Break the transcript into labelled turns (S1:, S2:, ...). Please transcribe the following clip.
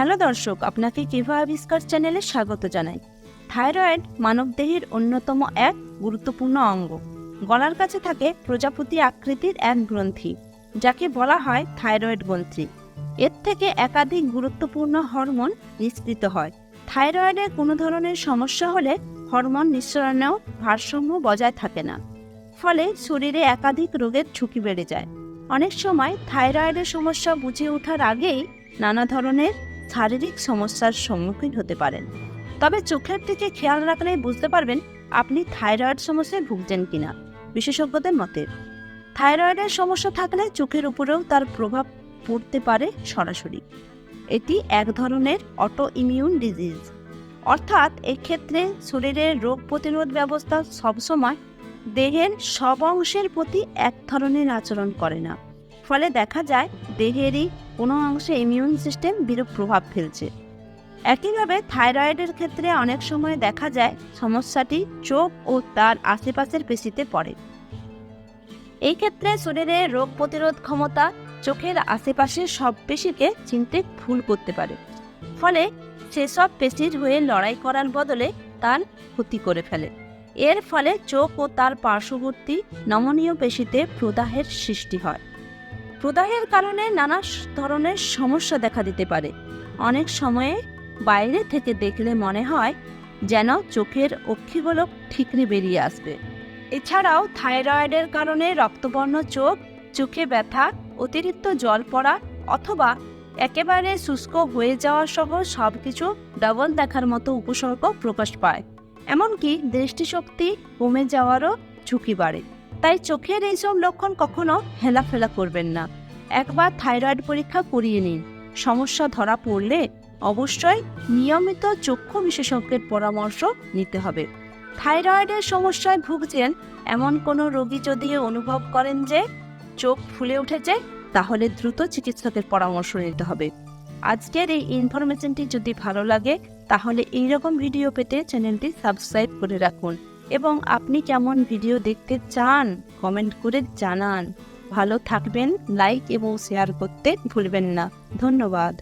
S1: Hello দর্শক, আপনাকে কিভা আবিষ্কার চ্যানেলে স্বাগত জানাই। থাইরয়েড মানবদেহের অন্যতম এক গুরুত্বপূর্ণ অঙ্গ। গলার কাছে থাকে প্রজাপতি আকৃতির এক গ্রন্থি, যাকে বলা হয় থাইরয়েড গ্রন্থি। এর থেকে একাধিক গুরুত্বপূর্ণ হরমোন নিঃসৃত হয়। থাইরয়েডের কোনো ধরনের সমস্যা হলে হরমোন নিঃসরণেও ভারসাম্য বজায় থাকে না। ফলে শরীরে একাধিক রোগের ঝুঁকি বেড়ে যায়। অনেক সময় থাইরয়েডের সমস্যা বুঝে ওঠার আগেই নানা ধরনের শারীরিক সমস্যার সম্মুখীন হতে পারেন। তবে চোখের দিকে খেয়াল রাখলেই বুঝতে পারবেন আপনি থাইরয়েড সমস্যায় ভুগছেন কিনা, বিশেষজ্ঞদের মতে। থাইরয়েডের সমস্যা থাকলে চোখের উপরেও তার প্রভাব পড়তে পারে সরাসরি। এটি এক ধরনের অটো ইমিউন ডিজিজ অর্থাৎ এক্ষেত্রে শরীরের রোগ প্রতিরোধ ব্যবস্থা সবসময় দেহের সব অংশের প্রতি এক ধরনের আচরণ করে না। ফলে দেখা যায় দেহেরই কোনো অংশে ইমিউন সিস্টেম বিরূপ প্রভাব ফেলছে। একইভাবে থাইরয়েডের ক্ষেত্রে অনেক সময় দেখা যায় সমস্যাটি চোখ ও তার আশেপাশের পেশিতে পড়ে। এই ক্ষেত্রে শরীরের রোগ প্রতিরোধ ক্ষমতা চোখের আশেপাশের সব পেশিকে চিনতে ভুল করতে পারে। ফলে সেসব পেশির হয়ে লড়াই করার বদলে তার ক্ষতি করে ফেলে। এর ফলে চোখ ও তার পার্শ্ববর্তী নমনীয় পেশিতে প্রদাহের সৃষ্টি হয়। প্রদাহের কারণে নানা ধরনের সমস্যা দেখা দিতে পারে। অনেক সময়ে বাইরে থেকে দেখলে মনে হয় যেন চোখের অক্ষিগুলো ঠিকরে বেরিয়ে আসবে। এছাড়াও থাইরয়েডের কারণে রক্তবর্ণ চোখ, চোখে ব্যথা, অতিরিক্ত জল পড়া অথবা একেবারে শুষ্ক হয়ে যাওয়া সহ সব কিছু ডবল দেখার মতো উপসর্গ প্রকাশ পায়। এমনকি দৃষ্টিশক্তি কমে যাওয়ারও ঝুঁকি বাড়ে। তাই চোখের এইসব লক্ষণ কখনো হেলাফেলা করবেন না। একবার থাইরয়েড পরীক্ষা করিয়ে নিন। সমস্যা ধরা পড়লে অবশ্যই নিয়মিত চক্ষু বিশেষজ্ঞের পরামর্শ নিতে হবে। থাইরয়েডের সমস্যায় ভুগছেন এমন কোনো রোগী যদি অনুভব করেন যে চোখ ফুলে উঠেছে, তাহলে দ্রুত চিকিৎসকের পরামর্শ নিতে হবে। আজকের এই ইনফরমেশনটি যদি ভালো লাগে, তাহলে এই রকম ভিডিও পেতে চ্যানেলটি সাবস্ক্রাইব করে রাখুন। এবং আপনি কেমন ভিডিও দেখতে চান কমেন্ট করে জানান। ভালো থাকবেন লাইক এবং শেয়ার করতে ভুলবেন না। ধন্যবাদ।